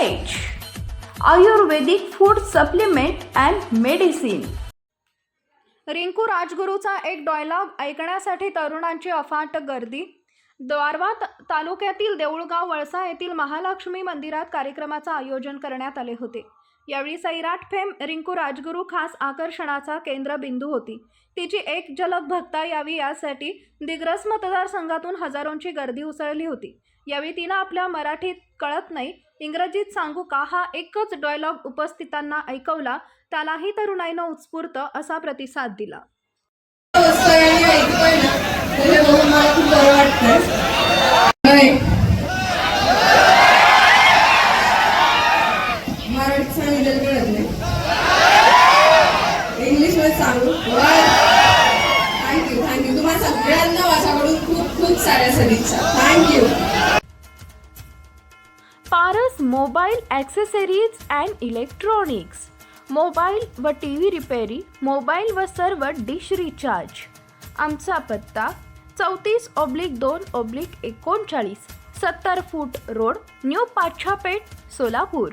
Ayurvedic food supplement and medicine Rinku राजगुरूचा एक dialogue ऐकण्यासाठी तरुणांची अफाट गर्दी. द्वारवा तालुक्यातील देऊळगाव वळसा येथील महालक्ष्मी मंदिरात कार्यक्रमाचं आयोजन करण्यात आले होते. यावेळी सैराट फेम रिंकू राजगुरू खास आकर्षणाचा केंद्रबिंदू होती. तिची एक झलक भक्ता यावी यासाठी दिग्रस मतदारसंघातून हजारोंची गर्दी उसळली होती. यावेळी तिनं आपल्या मराठीत कळत नाही इंग्रजीत सांगू का हा एकच डायलॉग उपस्थितांना ऐकवला त्यालाही तरुणाईनं उत्स्फूर्त असा प्रतिसाद दिला. मराठीत सांगितलं कळत नाही. इंग्लिशमध्ये सांगू थँक्यू थँक्यू तुम्हाला सगळ्यांना माझ्याकडून खूप खूप साऱ्या सदिच्छा thank you Paras mobile accessories and electronics. Mobile व टी व्ही रिपेरी मोबाईल व सर्व डिश रिचार्ज. आमचा पत्ता चौतीस ऑब्लिक दोन ऑब्लिक एकोणचाळीस सत्तर foot road new Pachhapeth Solapur.